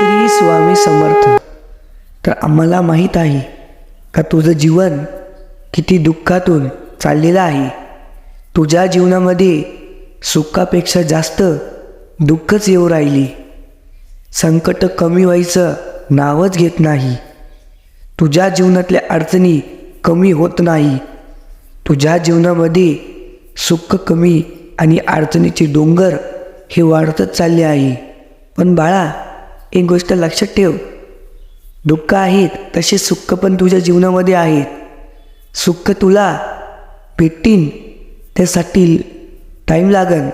श्री स्वामी समर्थ. तर आम्हाला माहीत आहे का तुझं जीवन किती दुःखातून चाललेलं आहे? तुझ्या जीवनामध्ये सुखापेक्षा जास्त दुःखच येऊ राहिली. संकट कमी व्हायचं नावच घेत नाही. तुझ्या जीवनातल्या अडचणी कमी होत नाही. तुझ्या जीवनामध्ये सुख कमी आणि अडचणीचे डोंगर हे वाढतच चालले आहे. पण बाळा एक गोष्ट लक्षात ठेव. दुःख आहेत तसे सुख पण तुझ्या जीवनामध्ये आहेत. सुख तुला भेटतील त्यासाठी टाईम लागन.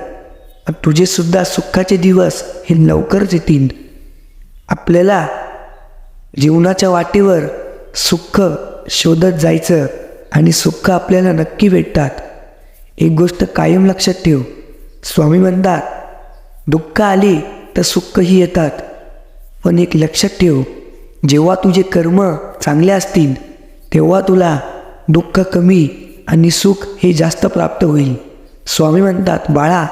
तुझेसुद्धा सुखाचे दिवस हे लवकरच येतील. आपल्याला जीवनाच्या वाटेवर सुख शोधत जायचं आणि सुख आपल्याला नक्की भेटतात. एक गोष्ट कायम लक्षात ठेव. स्वामी म्हणतात दुःख आली तर सुखही येतात. पण एक लक्षात ठेव जेव्हा तुझे कर्म चांगले असतील तेव्हा तुला दुःख कमी आणि सुख हे जास्त प्राप्त होईल. स्वामी म्हणतात बाळा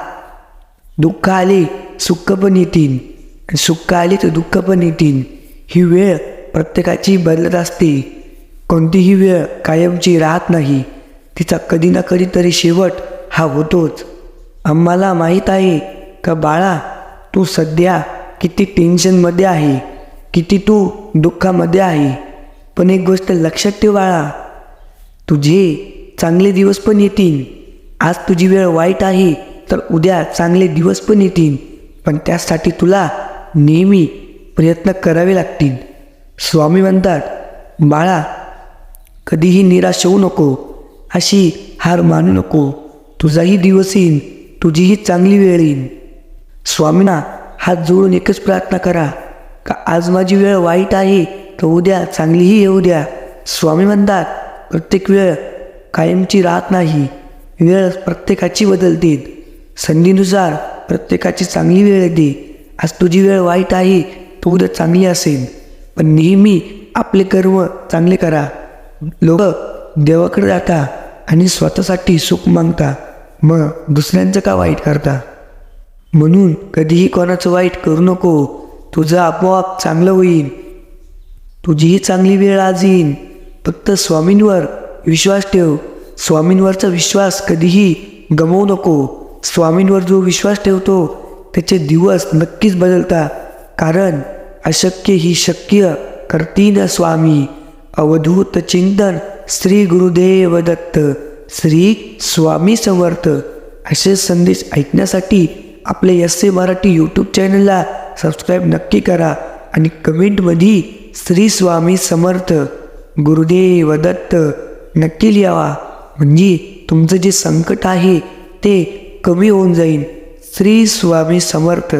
दुःख आले सुख पण येतील सुख आले तर दुःख पण येतील. ही वेळ प्रत्येकाची बदलत असते. कोणतीही वेळ कायमची राहत नाही. तिचा कधी ना कधीतरी शेवट हा होतोच. आम्हाला माहीत आहे का बाळा तू सध्या किती टेन्शनमध्ये आहे किती तू दुःखामध्ये आहे. पण एक गोष्ट लक्षात ठेव बाळा तुझे चांगले दिवस पण येतील. आज तुझी वेळ वाईट आहे तर उद्या चांगले दिवस पण येतील. पण त्यासाठी तुला नेहमी प्रयत्न करावे लागतील. स्वामी म्हणतात बाळा कधीही निराश होऊ नको. अशी हार मानू नको. तुझाही दिवस येईल तुझीही चांगली वेळ येईल. स्वामींना हात जोडून एकच प्रार्थना करा का आज माझी वेळ वाईट आहे तर उद्या चांगलीही येऊ द्या. स्वामी म्हणतात प्रत्येक वेळ कायमची राहत नाही वेळ प्रत्येकाची बदलते. संधीनुसार प्रत्येकाची चांगली वेळ येते. आज तुझी वेळ वाईट आहे तर उद्या चांगली असेल. पण नेहमी आपले कर्म चांगले करा. लोक देवाकडे जाता आणि स्वतःसाठी सुख मागता. मग दुसऱ्यांचं का वाईट करता? म्हणून कधीही कोणाचं वाईट करू नको. तुझं आपोआप चांगलं होईल. तुझीही चांगली वेळ आज येईन. फक्त स्वामींवर विश्वास ठेव. स्वामींवरचा विश्वास कधीही गमवू नको. स्वामींवर जो विश्वास ठेवतो त्याचे दिवस नक्कीच बदलता. कारण अशक्य ही शक्य करतीन स्वामी. अवधूत चिंतन श्री गुरुदेव दत्त श्री स्वामी समर्थ. असे संदेश ऐकण्यासाठी आपले एस ए मराठी यूट्यूब चॅनलला सबस्क्राईब नक्की करा आणि कमेंटमध्ये श्री स्वामी समर्थ गुरुदेव दत्त नक्की लिहावा. म्हणजे तुमचं जे संकट आहे ते कमी होऊन जाईल श्री स्वामी समर्थ.